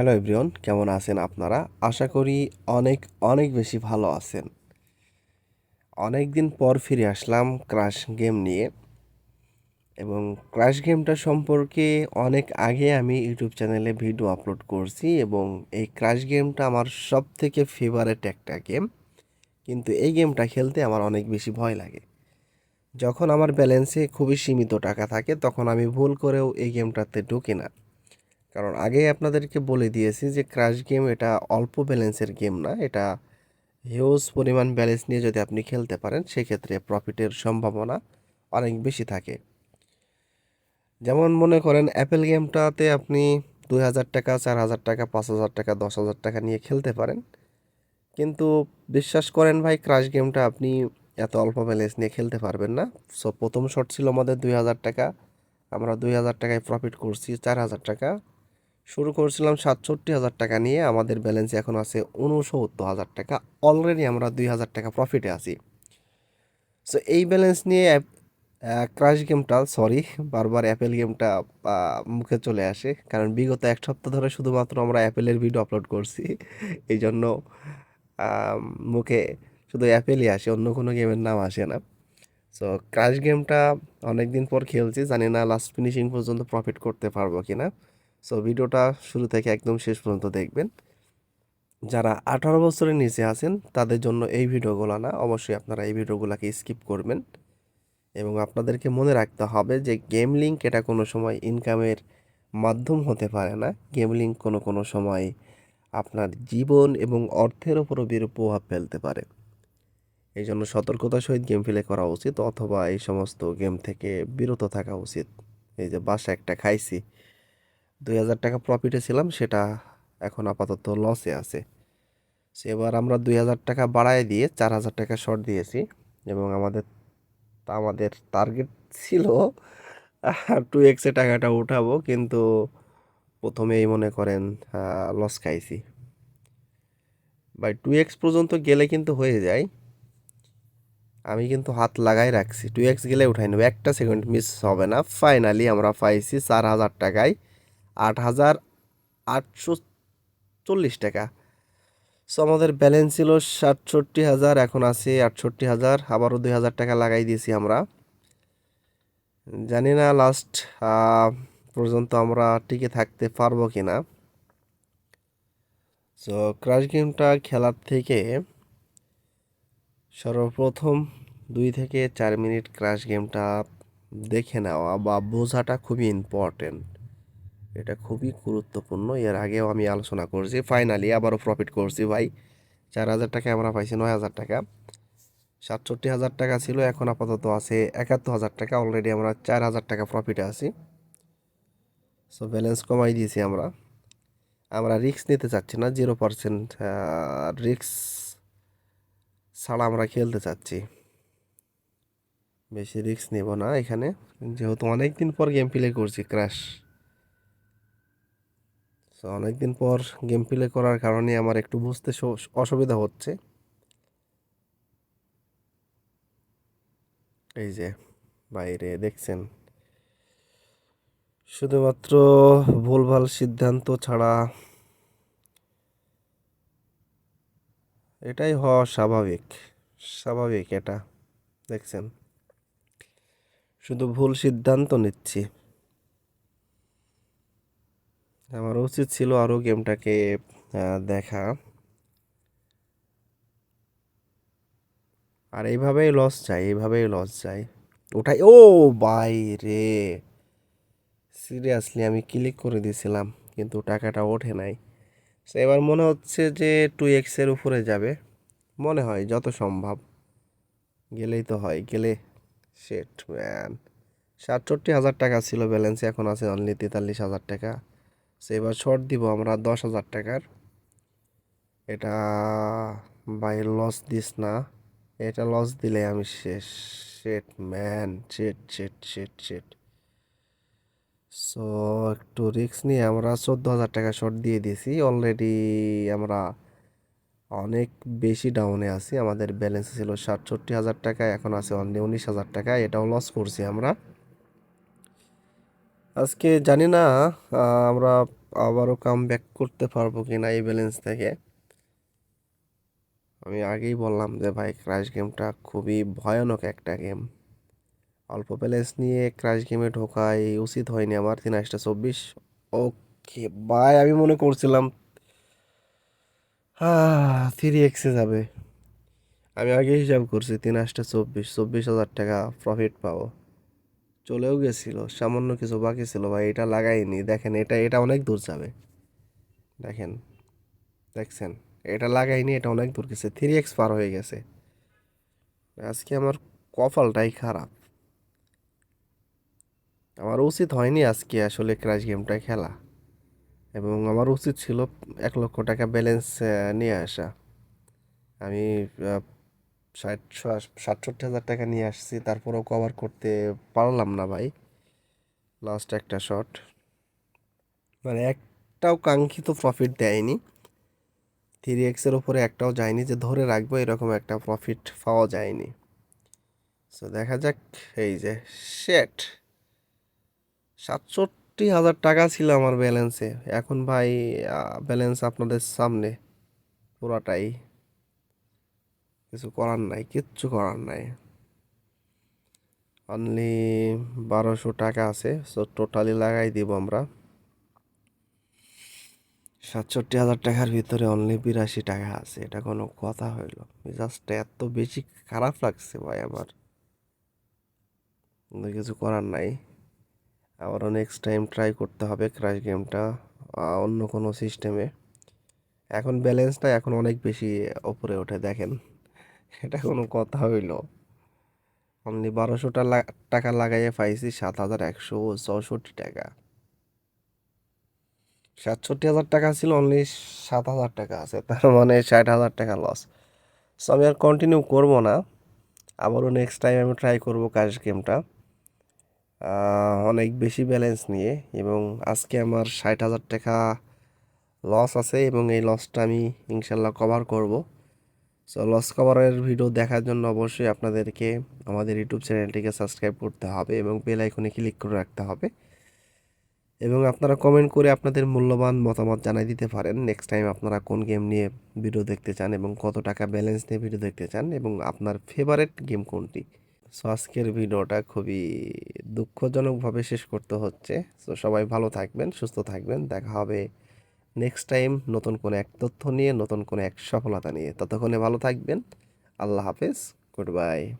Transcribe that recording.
Hello everyone কেমন আছেন আপনারা? আশা করি অনেক অনেক বেশি ভালো আছেন। অনেক দিন পর ফিরে আসলাম ক্রাশ গেম নিয়ে। এবং ক্রাশ গেমটা সম্পর্কে অনেক আগে আমি ইউটিউব চ্যানেলে ভিডিও আপলোড করছি এবং এই ক্রাশ গেমটা আমার সব থেকে ফেভারেট একটা গেম কিন্তু এই গেমটা খেলতে আমার অনেক বেশি ভয় লাগে। যখন আমার ব্যালেন্সে খুবই সীমিত টাকা থাকে, তখন আমি ভুল করেও এই গেমটাতে ঢুকি না। কারণ আগেই আপনাদেরকে বলে দিয়েছি যে ক্রাশ গেম এটা অল্প ব্যালেন্সের গেম না, এটা হিউজ পরিমাণ ব্যালেন্স নিয়ে যদি আপনি খেলতে পারেন, সেক্ষেত্রে প্রফিটের সম্ভাবনা অনেক বেশি থাকে। যেমন মনে করেন অ্যাপেল গেমটাতে আপনি দুই হাজার টাকা, চার হাজার টাকা, পাঁচ হাজার টাকা, দশ হাজার টাকা নিয়ে খেলতে পারেন। কিন্তু বিশ্বাস করেন ভাই ক্রাশ গেমটা আপনি এত অল্প ব্যালেন্স নিয়ে খেলতে পারবেন না। সো প্রথম শট ছিল আমাদের দুই হাজার টাকা, আমরা দুই হাজার টাকায় প্রফিট করছি চার হাজার টাকা। শুরু করেছিলাম সাতষট্টি হাজার টাকা নিয়ে। আমাদের ব্যালেন্স এখন আছে উনসত্তর হাজার টাকা। অলরেডি আমরা দুই হাজার টাকা প্রফিটে আছি। সো এই ব্যালেন্স নিয়ে ক্রাশ গেমটা সরি বারবার অ্যাপেল গেমটা মুখে চলে আসে। কারণ বিগত এক সপ্তাহ ধরে শুধুমাত্র আমরা অ্যাপেলের ভিডিও আপলোড করছি। এই জন্য মুখে শুধু অ্যাপেলই আসে, অন্য কোনো গেমের নাম আসে না। সো ক্রাশ গেমটা অনেক দিন পর খেলছি। জানি না লাস্ট ফিনিশিং পর্যন্ত প্রফিট করতে পারব কি না সো ভিডিওটা শুরু থেকে একদম শেষ পর্যন্ত দেখবেন। যারা আঠারো বছরের নিচে আছেন, তাদের জন্য এই ভিডিওগুলো না, অবশ্যই আপনারা এই ভিডিওগুলোকে স্কিপ করবেন। এবং আপনাদেরকে মনে রাখতে হবে যে গেম লিঙ্ক এটা কোনো সময় ইনকামের মাধ্যম হতে পারে না। গেম লিঙ্ক কোনো কোনো সময় আপনার জীবন এবং অর্থের ওপরও বিরূপ প্রভাব ফেলতে পারে। এই জন্য সতর্কতার সহিত গেম প্লে করা উচিত, অথবা এই সমস্ত গেম থেকে বিরত থাকা উচিত। এই যে বাসা একটা খাইছি। দুই হাজার টাকা প্রফিটে ছিলাম, সেটা এখন আপাতত লসে আছে। সে এবার আমরা দুই হাজার টাকা বাড়ায় দিয়ে চার হাজার টাকা শর্ট দিয়েছি এবং আমাদের আমাদের টার্গেট ছিল টু এক্সে টাকাটা উঠাবো, কিন্তু প্রথমেই মনে করেন লস খাইছি। বাই টু এক্স পর্যন্ত গেলে কিন্তু হয়ে যায়। আমি কিন্তু হাত লাগাই রাখছি। টু এক্স গেলে উঠাই নেব। একটা সেকেন্ড মিস হবে না। ফাইনালি আমরা পাইছি চার হাজার টাকায় আট হাজার আটশো চল্লিশ টাকা। সো আমাদের ব্যালেন্স ছিল সাতষট্টি হাজার, এখন আছে আটষট্টি হাজার, আবারও দুই হাজার টাকা লাগাই দিয়েছি আমরা। জানি না লাস্ট পর্যন্ত আমরা টিকে থাকতে পারব কি না সো ক্রাশ গেমটা খেলার থেকে সর্বপ্রথম দুই থেকে চার মিনিট ক্রাশ গেমটা দেখে নেওয়া বা বোঝাটা খুবই ইম্পর্টেন্ট এটা খুবই গুরুত্বপূর্ণ। এর আগেও আমি আলোচনা করছি ফাইনালি আবারও প্রফিট করছি ভাই। চার হাজার টাকা আমরা পাইছি নয় হাজার টাকা। সাতষট্টি হাজার টাকা ছিল, এখন আপাতত আছে একাত্তর হাজার টাকা। অলরেডি আমরা চার হাজার টাকা প্রফিটে আছি। সো ব্যালেন্স কমাই দিয়েছি আমরা। আমরা রিক্স নিতে চাচ্ছি না জিরো পার্সেন্ট রিক্স ছাড়া আমরা খেলতে চাচ্ছি। বেশি রিক্স নেব না এখানে। যেহেতু অনেক দিন পর গেম প্লে করছি ক্র্যাশ সো অনেকদিন পর গেম প্লে করার কারণে আমার একটু বুঝতে অসুবিধা হচ্ছে। এই যে, বাইরে দেখছেন। শুধুমাত্র ভুলভাল সিদ্ধান্ত ছাড়া এটাই হওয়া স্বাভাবিক স্বাভাবিক এটা, দেখছেন। শুধু ভুল সিদ্ধান্ত নিচ্ছি। আমার উচিত ছিল আরও গেমটাকে দেখা। আর এইভাবেই লস যায় এইভাবেই লস যায় ওটাই, ও বাই রে! সিরিয়াসলি আমি ক্লিক করে দিয়েছিলাম, কিন্তু টাকাটা ওঠে নাই। এবার মনে হচ্ছে যে টু এক্সের উপরে যাবে। মনে হয়, যত সম্ভব। গেলেই তো হয়, গেলে সেট ম্যান সাতষট্টি হাজার টাকা ছিল ব্যালেন্সে এখন আছে অনলি তেতাল্লিশ হাজার টাকা। সো এবার শর্ট দিব আমরা দশ হাজার টাকার। এটা বাই লস দিস না। এটা লস দিলে আমি শেষ। শেট ম্যান শেট শেট শেট শেট সো একটু রিক্স নিয়ে আমরা চোদ্দ হাজার টাকা শর্ট দিয়ে দিয়েছি। অলরেডি আমরা অনেক বেশি ডাউনে আছি। আমাদের ব্যালেন্স ছিল সাতষট্টি হাজার টাকা, এখন আছে অনলি উনিশ হাজার টাকা। এটাও লস করছি আমরা। আজকে জানি না আমরা আবারও কাম ব্যাক করতে পারব কি না এই ব্যালেন্স থেকে। আমি আগেই বললাম যে ভাই ক্রাশ গেমটা খুবই ভয়ানক একটা গেম অল্প ব্যালেন্স নিয়ে ক্রাশ গেমে ঢোকাই উচিত হয়নি আমার, তিন আটটা চব্বিশ। ওকে ভাই আমি মনে করছিলাম থ্রি এক্সে যাবে। আমি আগে হিসাব করছি, তিন আটটা চব্বিশ চব্বিশ হাজার টাকা প্রফিট পাবো। চলেও গেছিল, সামান্য কিছু বাকি ছিল ভাই, এটা লাগাইনি। দেখেন, এটা এটা অনেক দূর যাবে। দেখেন, দেখছেন, এটা লাগাইনি, এটা অনেক দূর গেছে। থ্রি এক্স পার হয়ে গেছে। আজকে আমার কপালটাই খারাপ। আমার উচিত হয়নি আজকে আসলে ক্র্যাশ গেমটা খেলা। এবং আমার উচিত ছিল এক লক্ষ টাকা ব্যালেন্স নিয়ে আসা। আমি ষাট সাতষট্টি হাজার টাকা নিয়ে আসছি, তারপরেও কভার করতে পারলাম না ভাই। লাস্ট একটা শট মানে একটাও কাঙ্ক্ষিত প্রফিট দেয়নি। থ্রি এক্সের উপরে একটাও যায়নি যে ধরে রাখব, এরকম একটা প্রফিট পাওয়া যায়নি। সো দেখা যাক, এই যে শেট সাতষট্টি হাজার টাকা ছিল আমার ব্যালেন্সে এখন ভাই ব্যালেন্স আপনাদের সামনে। পুরাটাই। কিছু করার নাই, কিচ্ছু করার নাই। অনলি বারোশো টাকা আছে সো টোটালি লাগাই দিব আমরা। সাতষট্টি হাজার টাকার ভিতরে অনলি বিরাশি টাকা আছে, এটা কোনো কথা হইল। মেজাজটা এত বেশি খারাপ লাগছে ভাই আমার। কিছু করার নাই। আবারও নেক্সট টাইম ট্রাই করতে হবে ক্রাশ গেমটা অন্য কোনো সিস্টেমে এখন ব্যালেন্সটা এখন অনেক বেশি ওপরে ওঠে, দেখেন। এটা কোনো কথা হইল। অনলি বারোশোটা টাকা লাগাইয়ে পাইছি সাত হাজার একশো চৌষট্টি টাকা। সাতষট্টি হাজার টাকা ছিল অনলি সাত হাজার টাকা আছে, তার মানে ষাট হাজার টাকা লস সো আমি আর কন্টিনিউ করব না। আবারও নেক্সট টাইম আমি ট্রাই করব ক্যাশ গেমটা অনেক বেশি ব্যালেন্স নিয়ে এবং আজকে আমার ষাট হাজার টাকা লস আছে এবং এই লসটা আমি ইনশাল্লাহ কভার করব। সো লস কভারের ভিডিও দেখার জন্য অবশ্যই আপনাদেরকে আমাদের ইউটিউব চ্যানেলটিকে সাবস্ক্রাইব করতে হবে এবং বেল আইকনে ক্লিক করে রাখতে হবে। এবং আপনারা কমেন্ট করে আপনাদের মূল্যবান মতামত জানাই দিতে পারেন। নেক্সট টাইম আপনারা কোন গেম নিয়ে ভিডিও দেখতে চান এবং কত টাকা ব্যালেন্স নিয়ে ভিডিও দেখতে চান এবং আপনার ফেভারেট গেম কোনটি? সো আজকের ভিডিওটা খুবই দুঃখজনকভাবে শেষ করতে হচ্ছে। সো সবাই ভালো থাকবেন, সুস্থ থাকবেন। দেখা হবে নেক্সট টাইম নতুন কোনো এক তথ্য নিয়ে, নতুন কোনো এক সফলতা নিয়ে। ততক্ষণে ভালো থাকবেন। আল্লাহ হাফেজ। Good bye